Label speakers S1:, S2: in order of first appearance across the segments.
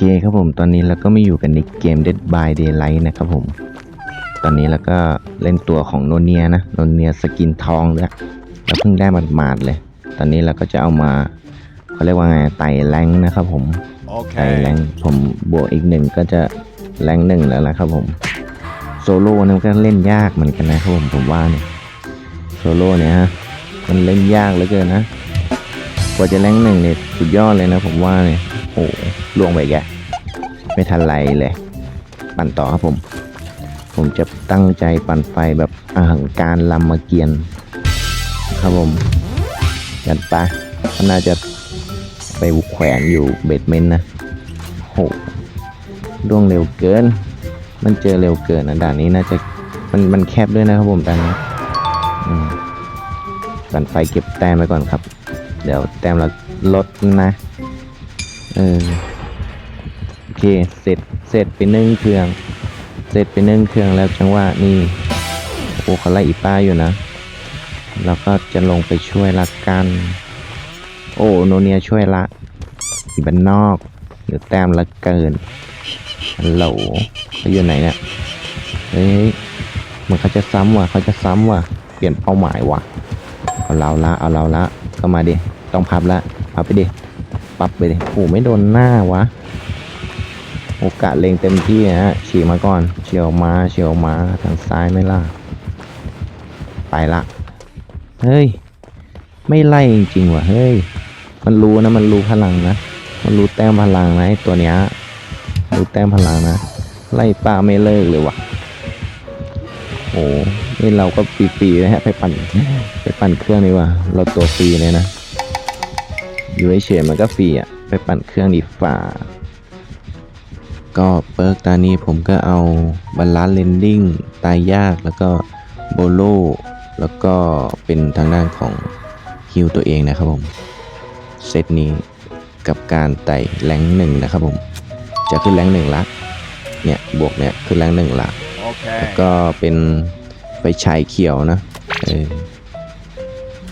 S1: เคครับผมตอนนี้เราก็มาอยู่กันในเกม Dead by Daylight นะครับผม ตอนนี้เราก็เล่นตัวของโนเนียนะโนเนียสกินทองด้วยเราเพิ่งได้มาหมาดๆเลย ตอนนี้เราก็จะเอามาเขาเรียกว่าไงไต่แรงค์นะครับผมไต่แรง
S2: Okay.
S1: ค์ผมบวกอีกหนึ่งก็จะแรงค์หนึ่งแล้วนะครับผมโซโล่เนี่ยมันก็เล่นยากเหมือนกันนะครับผมผมว่าเนี่ยโซโล่เนี่ยฮะมันเล่นยากเหลือเกินนะกว่าจะแรงค์หนึ่งเนี่ยสุดยอดเลยนะผมว่าเนี่ยโอ้โห ล่วงไปแกไม่ทันไรเลย ปั่นต่อครับผม ผมจะตั้งใจปั่นไฟแบบอาหังการลำมาเกียน ครับผมจัดไปก็น่าจะไปแขวนอยู่เบดเมนต์นะโหล่วงเร็วเกิน มันเจอเร็วเกินนะด่านนี้น่าจะมันมันแคบด้วยนะครับผมด่านนี้ปั่นไฟเก็บแต้มไปก่อนครับ เดี๋ยวแต้มเราลดนะ เออ เค เสร็จ เสร็จไปนึ่งเครื่อง เสร็จไปนึ่งเครื่องแล้วจังหวะนี่โอ้เขาไล่อีป้าอยู่นะเราก็จะลงไปช่วยละกัน โอ้โนเนียช่วยละ อีบันนอกเดี๋ยวแต้มละเกินฮัลโหลเขาอยู่ไหนเนี่ย เฮ้ยมือนเขาจะซ้ำว่ะเขาจะซ้ำว่ะ เปลี่ยนเป้าหมายว่ะ เอาเราละ เอาเราละ ก็มาดิ ต้องพับละ พับไปดิ ปับไปดิโอ้ไม่โดนหน้าวะ โอกาสเล็งเต็มที่นะฮะฉีกมาก่อน เฉียวมาเฉียวมาทางซ้ายไม่ล่ะ ไปละเฮ้ย ไม่ไล่จริงๆว่ะเฮ้ย มันรู้นะมันรู้พลังนะ มันรู้แต้มพลังนะไอตัวเนี้ยรู้แต้มพลังนะ ไล่ป้าไม่เลิกเลยว่ะโอ้นี่เราก็ฟีๆนะฮะไปปั่นไปปั่นเครื่องดีกว่าเราตัวฟรีเลยนะอยู่เฉยมันก็ฟรีอะไปปั่นเครื่องดีฝ่า ก็เปิร์กตานี้ผมก็เอาบาลานซ์เลนดิ้งตายยากแล้วก็โบโลแล้วก็เป็นทางด้านของฮิวตัวเองนะครับผม เซตนี้กับการไต่แรงหนึ่งนะครับผม จะขึ้นแรงหนึ่งละเนี่ยบวกเนี่ยขึ้นแรงหนึ่งละ
S2: Okay.
S1: แล้วก็เป็นไฟฉายเขียวนะเออ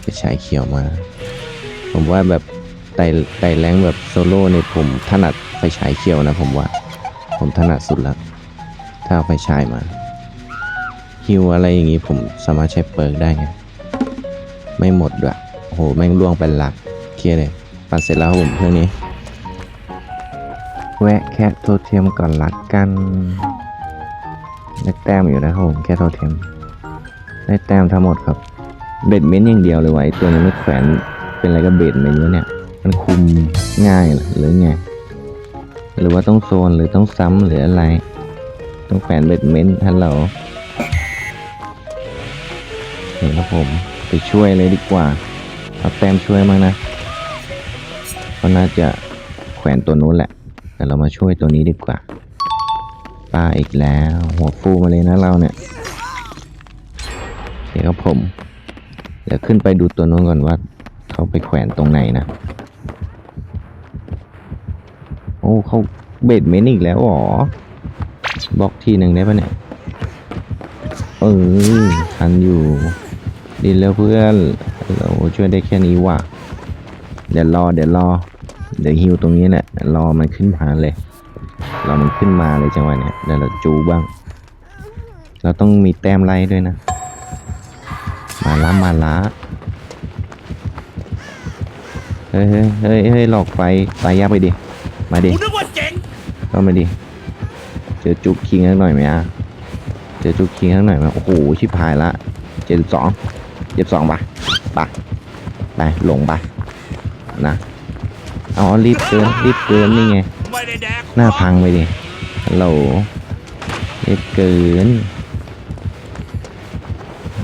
S1: ไฟฉายเขียวมา ผมว่าแบบไต่ไต่แรงแบบโซโล่เนี่ยผมถนัดไฟฉายเขียวนะผมว่า ผมถนัดสุดละถ้าเอาไฟฉายมาฮิวอะไรอย่างงี้ผมสามารถใช้เปิร์กได้ไงไม่หมดด้วยโอ้โหแม่งล่วงเป็นหลักเคลียร์เลยปั่นเสร็จแล้วผมเครื่องนี้ แวะแค่โทเทียมก่อนละกันได้แต้มอยู่นะครับผมแค่โทเทียมได้แต้มทั้งหมดครับเบ็ดเม้นอย่างเดียวเลยว่ะไอตัวนี้ไม่แขวนเป็นอะไรกับเบ็ดเม้นวะเนี่ย มันคุมง่ายหรือไง หรือว่าต้องโซนหรือต้องซ้ำหรืออะไร ต้องแขวนเบ็ดเม้นฮัลโหลเห็นครับผมไปช่วยเลยดีกว่าเอาแต้มช่วยมั้งนะเขาน่าจะแขวนตัวนู้นแหละ แต่เรามาช่วยตัวนี้ดีกว่าป้าอีกแล้ว หัวฟูมาเลยนะเราเนี่ยโอเคครับผม เดี๋ยวขึ้นไปดูตัวนู้นก่อนว่า เขาไปแขวนตรงไหนนะ อ้เขาเบ็ดเมนอีกแล้วหรอบล็อกทีหนึ่งได้ปะเนี่ย เออทันอยู่ ดีแล้วเพื่อน เราช่วยได้แค่นี้ว่ะ เดี๋ยวรอ เดี๋ยวรอ เดี๋ยวฮิวตรงนี้แหละรอมันขึ้นมาเลย รอมันขึ้นมาเลยจังหวะเนี้ยเดี๋ยวเราจูบ้าง เราต้องมีแต้มไล่ด้วยนะ มาละมาละเฮ้ยเฮ้ยเฮ้ยหลอกไฟไฟยากไปดิ มาดิ
S2: กูนึกว่าเจ๋ง
S1: เข้ามาดิเจอจุกคิงข้างหน่อยไหมอะเจอจุกคิงข้างหน่อยไหมโอ้โหชิบหายละเจ็ดสองเจ็ดสองปะปะไปหลงปะนะเอารีบเกินรีบเกินนี่ไง
S2: ไม่ได้แดก
S1: หน้าพังไปดิฮัลโหลรีบเกิน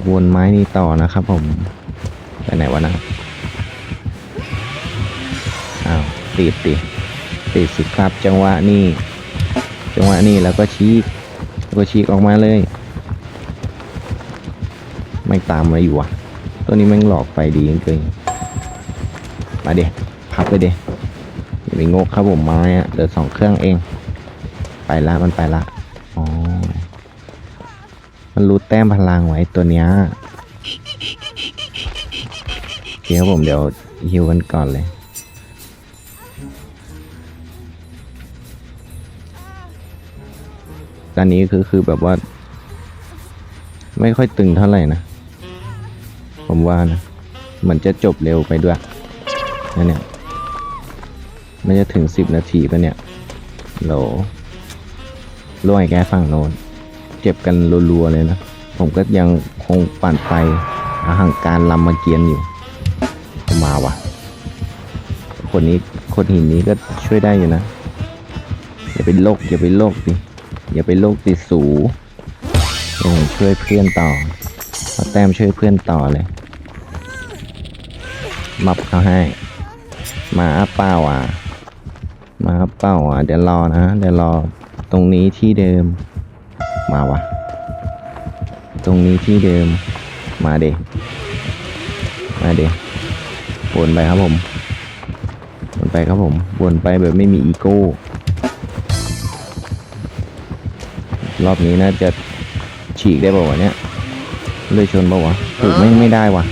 S1: วนไม้นี้ต่อนะครับผมไปไหนวะนะอ้าวติดดิ ติดสิครับจังหวะนี้ จังหวะนี้แล้วก็ชี้แล้วก็ชี้ออกมาเลย ไม่ตามมาอยู่อะ ตัวนี้แม่งหลอกไฟดีจริงมาเดพับไปเดอย่าไปงกครับผมไม้อะเหลือสองเครื่องเอง ไปละมันไปละอ๋อมันรู้แต้มพลังไว้ตัวเนี้ยโอเคครับผมเดี๋ยวฮิวกันก่อนเลย ตอนนี้คือคือแบบว่า ไม่ค่อยตึงเท่าไหร่นะ ผมว่านะมือนจะจบเร็วไปด้วยนเนี่ย มันจะถึงสิบนาทีปะเนี่ยโหลล่วยแกฝั่งโน้น เจ็บกันรัวๆเลยนะ ผมก็ยังคงปั่นไฟอาหังการลำมาเกียนอยู่มาวะคนนี้คนหินนี้ก็ช่วยได้อยู่นะ อย่าไปโลกอย่าไปโลกดิ อย่าไปโลกติดสูเดี๋ยวผมช่วยเพื่อนต่อเอาแต้มช่วยเพื่อนต่อเลยมับเขาให้ มาเป้าอะ มาเป้าอะ เดี๋ยวรอนะ เดี๋ยวรอตรงนี้ที่เดิม มาวะ ตรงนี้ที่เดิม มาเดมาเดวนไปครับผมวนไปครับผมวนไปแบบไม่มีอีโก้ รอบนี้น่าจะฉีกได้ป่าวะเนี่ยเลยชนป่าวะถูกไม่ไม่ได้วะ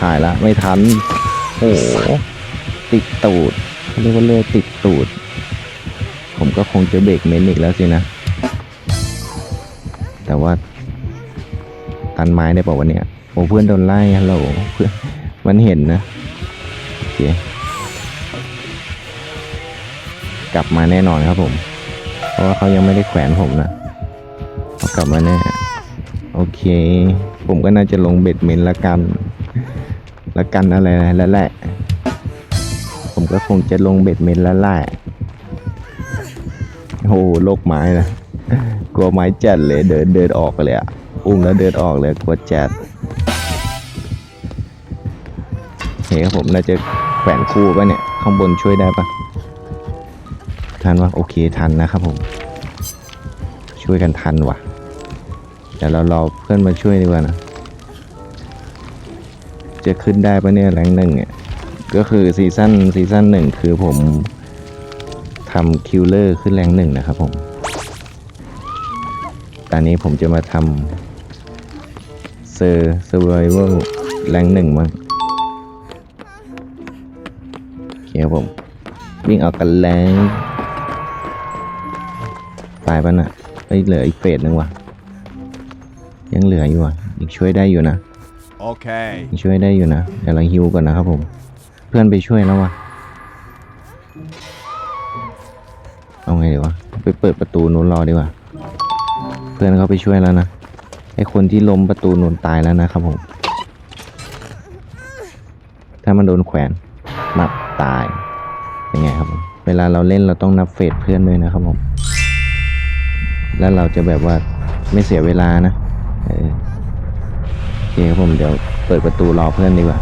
S1: ถ่ายละไม่ทันโอ้โหติดตูดเขาเรียกว่าเลื่อยติดตูด ผมก็คงจะเบรกเมนอีกแล้วสินะ แต่ว่า ตันไม้ได้ป่าวะเนี่ยโอ้เพื่อนโดนไล่ฮัลโหลเพื่อนมันเห็นนะโอเคกลับมาแน่นอนครับผม เพราะว่าเขายังไม่ได้แขวนผมนะเขา กลับมาแน่โอเค ผมก็น่าจะลงเบ็ดเมนละกัน ละกันอะไรแล้วแหละ ผมก็คงจะลงเบ็ดเมนแล้วแหละโอ้โหโลกไม้นะกลัวไม้จัดเลย เดินเดินออกเลยอะอุ้มแล้วเดินออกเลยกลัวจัดเคครับผมน่าจะแขวนคู่ปะเนี่ย ข้างบนช่วยได้ปะทันวะโอเคทันนะครับผม ช่วยกันทันว่ะ เดี๋ยวเรารอเพื่อนมาช่วยดีกว่านะ จะขึ้นได้ปะเนี่ยแรงหนึ่งเนี่ย ก็คือซีซั่นซีซั่นหนึ่งคือผมทำคิวเลอร์ขึ้นแรงหนึ่งนะครับผม ตอนนี้ผมจะมาทำเซอร์เซอร์ไวเวลแรงหนึ่งมั้งโอเคครับผม วิ่งเอากันแรงตายปะน่ะไอเหลืออีกเฟสหนึ่งว่ะ ยังเหลืออยู่อะยังช่วยได้อยู่นะ
S2: Okay.
S1: ยังช่วยได้อยู่นะเดี๋ยวเราฮิวก่อนนะครับผม เพื่อนไปช่วยแล้ววะเอาไงดีวะไปเปิดประตูนู้นรอดีกว่า เพื่อนเขาไปช่วยแล้วนะไอคนที่ล้มประตูนู้นตายแล้วนะครับผม ถ้ามันโดนแขวนนับตายเป็นไงครับผมเวลาเราเล่นเราต้องนับเฟสเพื่อนด้วยนะครับผม แล้วเราจะแบบว่าไม่เสียเวลานะ เออโอเคครับผมเดี๋ยวเปิดประตูรอเพื่อนดีกว่า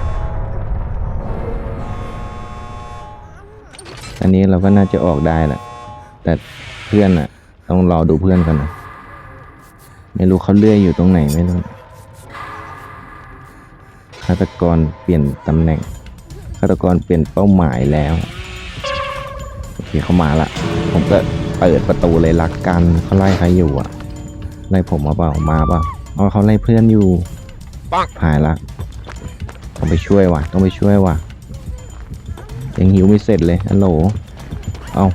S1: อันนี้เราก็น่าจะออกได้แหละ แต่เพื่อนอะต้องรอดูเพื่อนก่อนนะ ไม่รู้เขาเลื่อยอยู่ตรงไหนไม่รู้ฆาตกรเปลี่ยนตำแหน่งฆาตกรเปลี่ยนเป้าหมายแล้วโอเคเขามาละ ผมก็เปิดประตูเลยลักกันเขาไล่ใครอยู่อะไล่ผมมาเปล่ามาเปล่า เอาเขาไล่เพื่อนอยู่
S2: ปัง
S1: หายละต้องไปช่วยว่ะ ต้องไปช่วยว่ะ ยังหิวไม่เสร็จเลยฮัลโหล เอา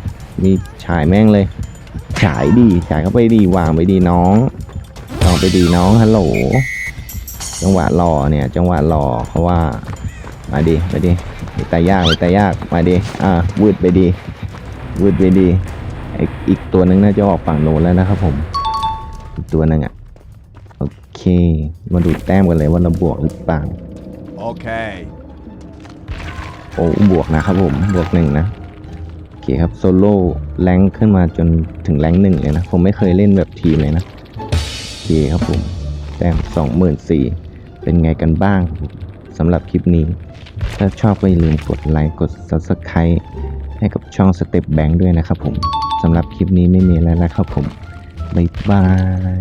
S1: มีฉายแม่งเลย ฉายดีฉายเข้าไปดีวางไปดีน้องวางไปดีน้องฮัลโหล จังหวะรอเนี่ย จังหวะรอเพราะว่า มาดีมาดีมีตายากมีตายาก มาดีอ่าวืดไปดีวืดไปดีไออีกตัวหนึงน่าจะออกฝั่งโน้นแล้วนะครับผม อีกตัวหนึงอะโอเค มาดูแต้มกันเลยว่าเราบวกหรือเปล่า
S2: Okay.
S1: โอ้บวกนะครับผม บวกหนึ่งนะ โอเคครับโซโล่แรงขึ้นมาจนถึงแรงหนึ่งเลยนะ ผมไม่เคยเล่นแบบทีมเลยนะ โอเคครับผม แต้มสองหมื่นสี่เป็นไงกันบ้างสำหรับคลิปนี้ ถ้าชอบก็อย่าลืมกดไลค์ กด Subscribe ให้กับช่อง Step Bank ด้วยนะครับผมสำหรับคลิปนี้ไม่มีอะไรแล้วครับผม บ๊ายบาย